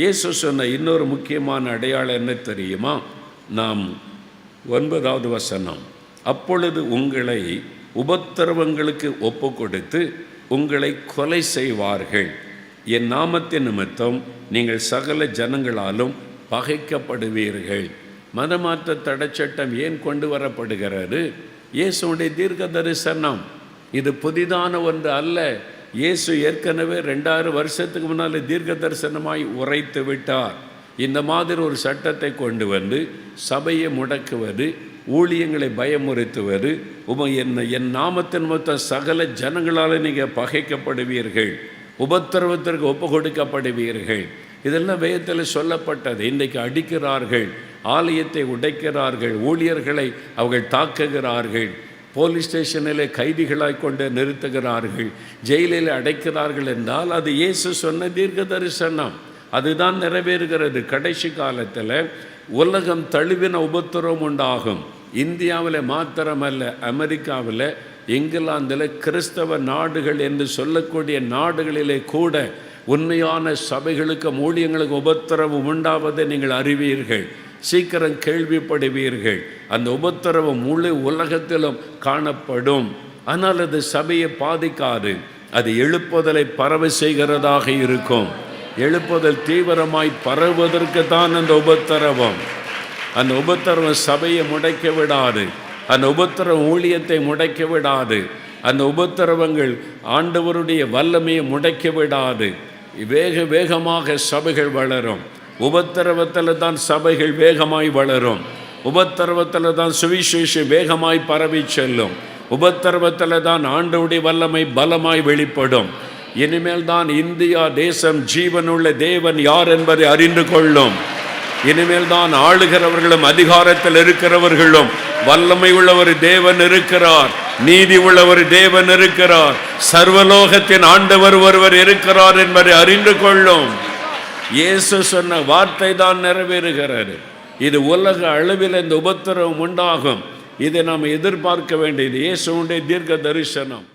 இயேசு சொன்ன இன்னொரு முக்கியமான அடையாளம் என்ன தெரியுமா? நாம் ஒன்பதாவது வசனம் அப்பொழுது உங்களை உபத்திரவங்களுக்கு ஒப்பு கொடுத்து உங்களை கொலை செய்வார்கள். என் நாமத்தின் நிமித்தம் நீங்கள் சகல ஜனங்களாலும் பகைக்கப்படுவீர்கள். மதமாற்ற தடைச்சட்டம் ஏன் கொண்டு வரப்படுகிறது? இயேசுடைய தீர்க்க தரிசனம். இது புதிதான ஒன்று அல்ல. இயேசு ஏற்கனவே ரெண்டாயிரம் வருஷத்துக்கு முன்னால் தீர்க்க தரிசனமாய் உரைத்து விட்டார். இந்த மாதிரி ஒரு சட்டத்தை கொண்டு வந்து சபையை முடக்குவது ஊழியங்களை பயமுறுத்துவது உம என்ன என் நாமத்தின் மொத்த சகல ஜனங்களால் நீங்கள் பகைக்கப்படுவீர்கள் உபத்திரவத்திற்கு ஒப்பு கொடுக்கப்படுவீர்கள். இதெல்லாம் வேதத்தில் சொல்லப்பட்டது. இன்றைக்கு அடிக்கிறார்கள் ஆலயத்தை உடைக்கிறார்கள் ஊழியர்களை அவர்கள் தாக்குகிறார்கள். போலீஸ் ஸ்டேஷனில் கைதிகளாய் கொண்டு நிறுத்துகிறார்கள் ஜெயிலில் அடைக்கிறார்கள் என்றால் அது இயேசு சொன்ன தீர்க்க தரிசனம் அதுதான் நிறைவேறுகிறது. கடைசி காலத்தில் உலகம் தழுவின உபத்திரம் உண்டாகும். இந்தியாவில் மாத்திரமல்ல அமெரிக்காவில் இங்கிலாந்தில் கிறிஸ்தவ நாடுகள் என்று சொல்லக்கூடிய நாடுகளிலே கூட உண்மையான சபைகளுக்கும் ஊழியங்களுக்கு உபத்திரவு உண்டாவதை நீங்கள் அறிவீர்கள். சீக்கிரம் கேள்விப்படுவீர்கள். அந்த உபத்திரவம் முழு உலகத்திலும் காணப்படும். ஆனால் அது சபையை பாதிக்காது. அது எழுப்புதலை பரவ செய்கிறதாக இருக்கும். எழுப்புதல் தீவிரமாய் பரவுவதற்கு தான் அந்த உபத்திரவம். அந்த உபத்திரவம் சபையை முடைக்க விடாது. அந்த உபத்திரவம் ஊழியத்தை முடைக்க விடாது. அந்த உபத்திரவங்கள் ஆண்டவருடைய வல்லமையை முடைக்க விடாது. வேக வேகமாக சபைகள் வளரும். உபத்திரவத்தில் தான் சபைகள் வேகமாய் வளரும். உபத்திரவத்தில் தான் சுவிசேஷம் வேகமாய் பரவி செல்லும். உபத்திரவத்தில் தான் ஆண்டவுடைய வல்லமை பலமாய் வெளிப்படும். இனிமேல் தான் இந்தியா தேசம் ஜீவனுள்ள தேவன் யார் என்பதை அறிந்து கொள்ளும். இனிமேல் தான் ஆளுகிறவர்களும் அதிகாரத்தில் இருக்கிறவர்களும் வல்லமை உள்ள ஒரு தேவன் இருக்கிறார் நீதி உள்ள ஒரு தேவன் இருக்கிறார் சர்வலோகத்தின் ஆண்டவர் ஒருவர் இருக்கிறார் என்பதை அறிந்து கொள்ளும். இயேசு சொன்ன வார்த்தை தான் நிறைவேறுகிறது. இது உலக அளவில் இந்த உபத்திரவம் உண்டாகும். இதை நாம் எதிர்பார்க்க வேண்டியது இயேசுடைய தீர்க்க தரிசனம்.